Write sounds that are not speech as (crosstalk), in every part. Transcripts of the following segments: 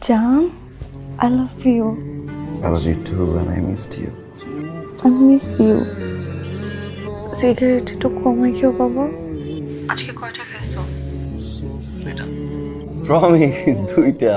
Jam, I love you. I love you too and I missed you. I miss you. Cigarette একটু কমে খেও বাবা আজকে কয়টা খাইছো দুইটা প্রমিস (laughs) দুইটা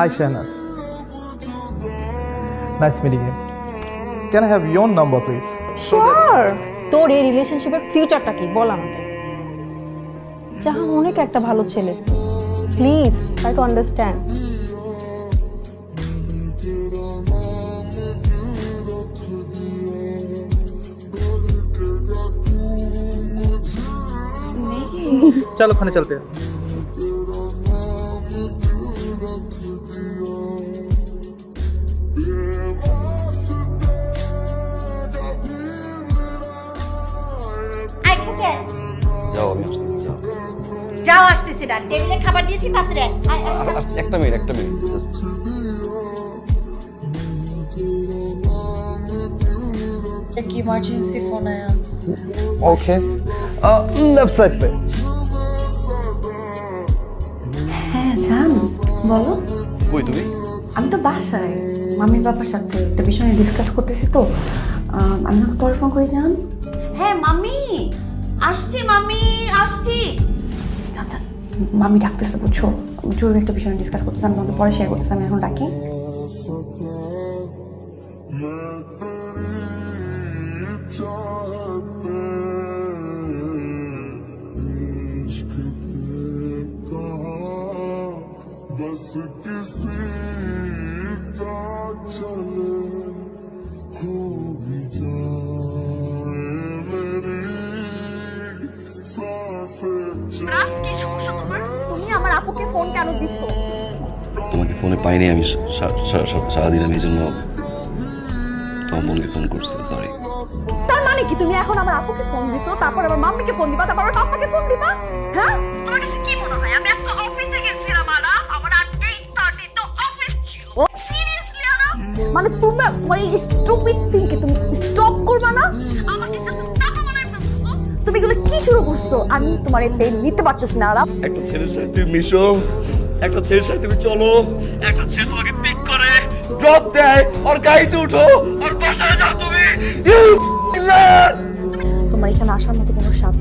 Hi, Shahnaz. Nice meeting you. Can I have your number, please? Sure তোর এই রিলেশনশিপের ফিউচারটা কি বল আমাকে জাহান অনেক একটা ভালো ছেলে প্লিজ ট্রাই টু আন্ডারস্ট্যান্ড चलो खाने चलते हैं খেতে আয়। যাও আমি আসতেছি যাও যাও আসতেছি না টেবিলে খাবার দিয়েছি তাড়াতাড়ি আয়। আয়, আয়, আয়। আর একটা মিনিট একটা মিনিট জাস্ট एक इमरजेंसी फोन आया ओके लेफ्ट साइड पे হ্যাঁ জান বলো কই তুমি আমি তো বাসায় মামির বাবার সাথে একটা বিষয় নিয়ে ডিসকাস করতেছি তো আহ, আমি তোমাকে পরে ফোন করে যান হ্যাঁ মামি আসছি মামি আসছি জান জান মামি ডাকতেছে বুঝছো জরুরি একটা বিষয় নিয়ে ডিসকাস করতেছি আমি তোমাকে পরে শেয়ার করতেছি আমি এখন ডাকি बस किसी का चले রাস কি সমস্যা তোমার? তুমি আমার আপুকে ফোন কেন দিছো তোমাকে ফোনে পাইনি আমি সা- সা- সা- সারাদিন আমি এই জন্য তোমার বোনকে ফোন করছি সরি তার মানে কি? তুমি এখন আমার আপুকে ফোন দিছো তারপর আমার মাম্মিকে ফোন দিবা তারপর আমার পাপ্পাকে ফোন দিবা? হ্যাঁ? তোমার কাছে কি মনে হয়? আমি আজকে অফিসে গেছিলাম আরাফ আমার আর 8:30 তো অফিস ছিল। সিরিয়াসলি আরাফ মানে তুমি তোমার এই স্টুপিড থিংকে তুমি স্টপ করবা না? আমাকে শুরু করছ আমি তোমার এই পেন নিতে পারতেছি না আরাফ একটা ছেলের সাথে তুমি মিশো একটা ছেলের সাথে তুমি চলো একটা ছেলে তোমাকে পিক করে ড্রপ দেয় ওর গাড়িতে উঠো ওর বাসায় যাও তুমি। তোমার এখানে আসার মতো কোনো স্বাদ